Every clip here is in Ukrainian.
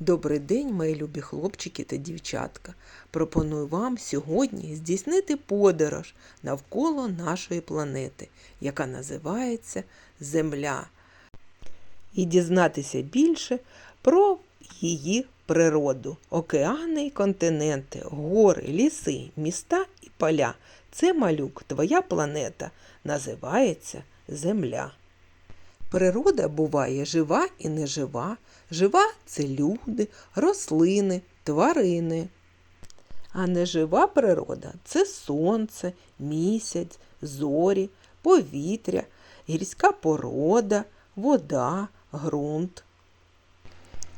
Добрий день, мої любі хлопчики та дівчатка. Пропоную вам сьогодні здійснити подорож навколо нашої планети, яка називається Земля, і дізнатися більше про її природу, океани і континенти, гори, ліси, міста і поля. Це малюк, твоя планета, називається Земля. Природа буває жива і нежива. Жива це люди, рослини, тварини. А нежива природа це сонце, місяць, зорі, повітря, гірська порода, вода, ґрунт.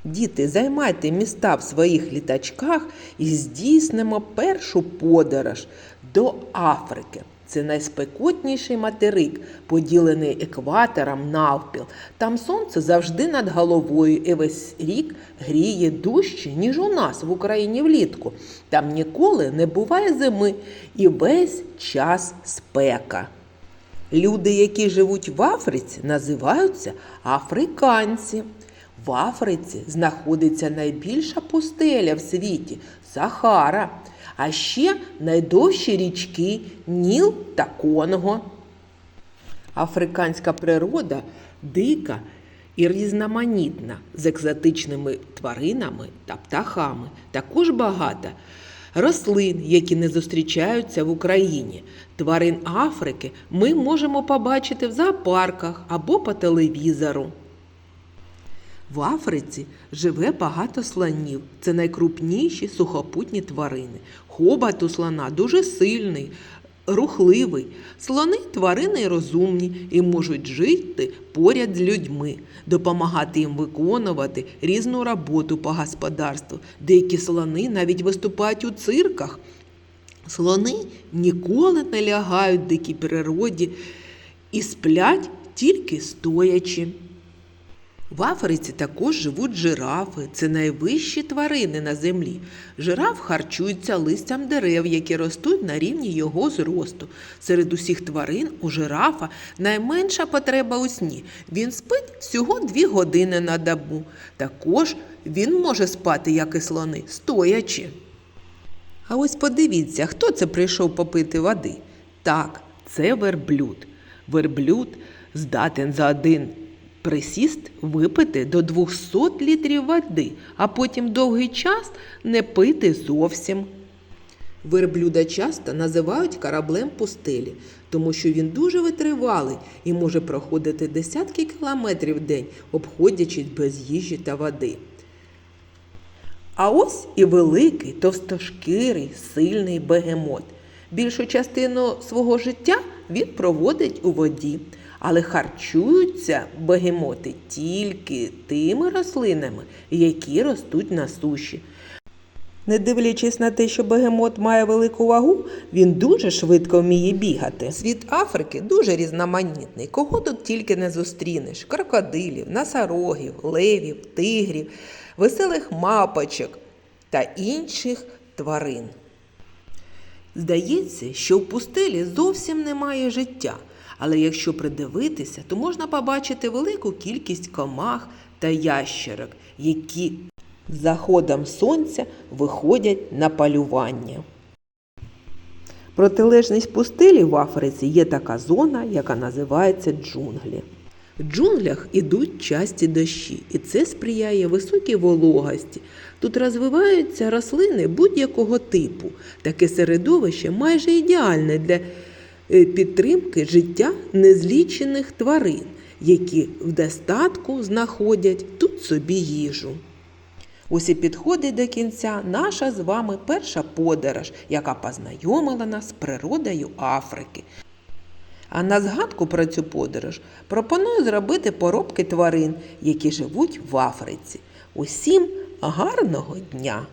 Діти, займайте міста в своїх літачках і здійснимо першу подорож до Африки. Це найспекотніший материк, поділений екватором навпіл. Там сонце завжди над головою і весь рік гріє дужче, ніж у нас в Україні влітку. Там ніколи не буває зими і весь час спека. Люди, які живуть в Африці, називаються африканці. В Африці знаходиться найбільша пустеля в світі Сахара, а ще найдовші річки Ніл та Конго. Африканська природа дика і різноманітна з екзотичними тваринами та птахами. Також багато рослин, які не зустрічаються в Україні. Тварин Африки ми можемо побачити в зоопарках або по телевізору. В Африці живе багато слонів. Це найкрупніші сухопутні тварини. Хобот у слона дуже сильний, рухливий. Слони тварини розумні і можуть жити поряд з людьми, допомагати їм виконувати різну роботу по господарству. Деякі слони навіть виступають у цирках. Слони ніколи не лягають в дикій природі і сплять тільки стоячи. В Африці також живуть жирафи. Це найвищі тварини на землі. Жираф харчується листям дерев, які ростуть на рівні його зросту. Серед усіх тварин у жирафа найменша потреба у сні. Він спить всього дві години на добу. Також він може спати, як і слони, стоячи. А ось подивіться, хто це прийшов попити води. Так, це верблюд. Верблюд здатен за один присіст випити до 200 літрів води, а потім довгий час не пити зовсім. Верблюда часто називають кораблем пустелі, тому що він дуже витривалий і може проходити десятки кілометрів в день, обходячись без їжі та води. А ось і великий, товстошкірий, сильний бегемот. Більшу частину свого життя він проводить у воді, але харчуються бегемоти тільки тими рослинами, які ростуть на суші. Не дивлячись на те, що бегемот має велику вагу, він дуже швидко вміє бігати. Світ Африки дуже різноманітний. Кого тут тільки не зустрінеш: крокодилів, носорогів, левів, тигрів, веселих мапочок та інших тварин. Здається, що в пустелі зовсім немає життя, але якщо придивитися, то можна побачити велику кількість комах та ящерок, які заходом сонця виходять на полювання. Протилежність пустелі в Африці є така зона, яка називається джунглі. В джунглях ідуть часті дощі, і це сприяє високій вологості. Тут розвиваються рослини будь-якого типу. Таке середовище майже ідеальне для підтримки життя незлічених тварин, які в достатку знаходять тут собі їжу. Ось і підходить до кінця наша з вами перша подорож, яка познайомила нас з природою Африки. А на згадку про цю подорож пропоную зробити поробки тварин, які живуть в Африці. Усім гарного дня!